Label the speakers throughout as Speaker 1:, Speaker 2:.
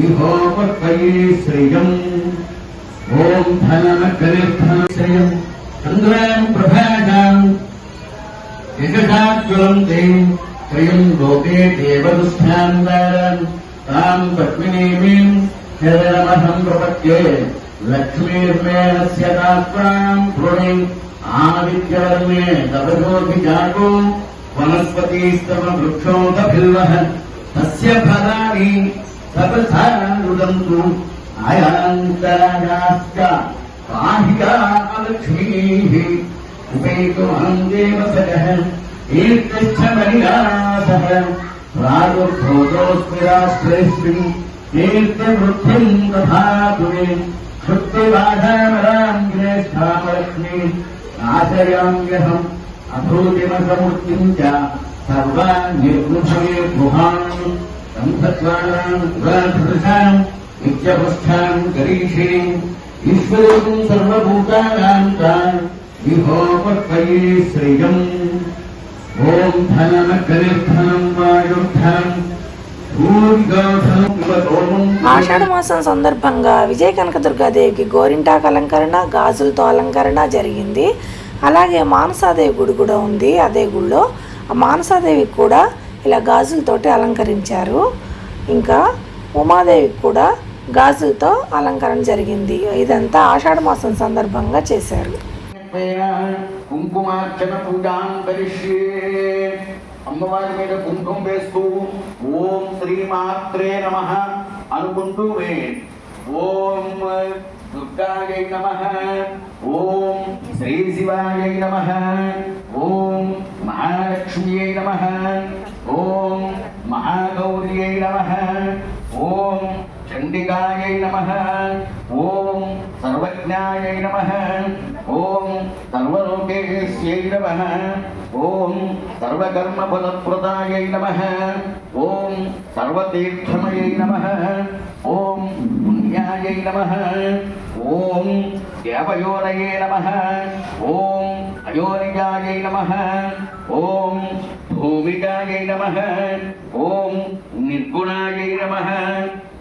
Speaker 1: విభోపత్వయే శ్రియం. ఓం ధనమకరిధన శ్రియం. చంద్రాం ప్రభాజాం. యజాజ్వలం తే శ్రియం లోకే దేవదుస్థాందారం తాం పద్మినీమీం శరణమహం ప్రపత్యే. లక్ష్మీర్మేణస్య దాస్వాం కృణి ఆదిత్యవర్మే తపజోగి జాగో వనస్పతిస్తవ వృక్షోదభిల్వః తస్య ఫలాని సపథానుగంతు అయాంతరాగాశ్చ పాహికా లక్ష్మీః ఉపేతుమహం దేవసరః ఈర్తిష్ట మణిరాసః ప్రాగుర్భూతోస్మి రాష్ట్రేస్మిన్ కీర్తివృద్ధిం తథాతు శుక్తిబాధామరాంగ్రే స్థాపలక్ష్మీ నాశయామ్యహం అభూతిమసమూర్తిం చ సర్వాన్ నిర్ముషే గృహాన్ నిత్యపృష్టాం ఈశ్వరం ఓం ధనన వాయుర్ధనం
Speaker 2: ఆషాఢ మాసం సందర్భంగా విజయ కనకదుర్గాదేవికి గోరింటాకు అలంకరణ గాజులతో అలంకరణ జరిగింది. అలాగే మానసాదేవి గుడి కూడా ఉంది. అదే గుడిలో మానసాదేవికి కూడా ఇలా గాజులతోటి అలంకరించారు. ఇంకా ఉమాదేవికి కూడా గాజులతో అలంకరణ జరిగింది. ఇదంతా ఆషాఢ మాసం సందర్భంగా చేశారు.
Speaker 1: కుంకుమార్చన పూజాం కరిష్యే. అమ్మవారి మీద కుంకుమ వేస్తూ ఓం శ్రీ మాత్రే నమ అనుకుంటూ వే ఓం దుర్గాయై నమ. ఓం శ్రీ శివాయై నమ. ఓం మహాలక్ష్మ్యై నమ. ఓం మహాగౌర్యై నమ. ఓం చండికాయై నమ. ఓం సర్వజ్ఞాయై నమ. ఓం సర్వలోకేశ్యై నమ. ఓం సర్వకర్మఫలప్రదాయై నమ. ఓం సర్వతీర్థమయై నమ. ఓం పుణ్యాయై నమ. దేవయోనయే నమ. ఓం అయోనిజాయై నమ. ఓం భూమికాయై నమ. ఓం నిర్గుణాయై నమ.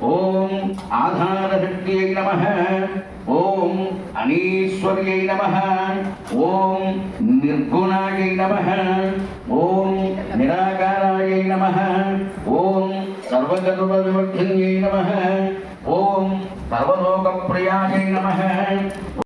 Speaker 1: ఓం ఆధారశక్తియై నమ. ఓం అనీశ్వర్యై నమ. ఓం నిర్గుణాయై నమ. ఓం నిరాకారాయై నమ. ఓం సర్వగర్వవివర్ధిన్యై నమ. ఓం సర్వలోక సర్వలోకప్రియాయై నమ.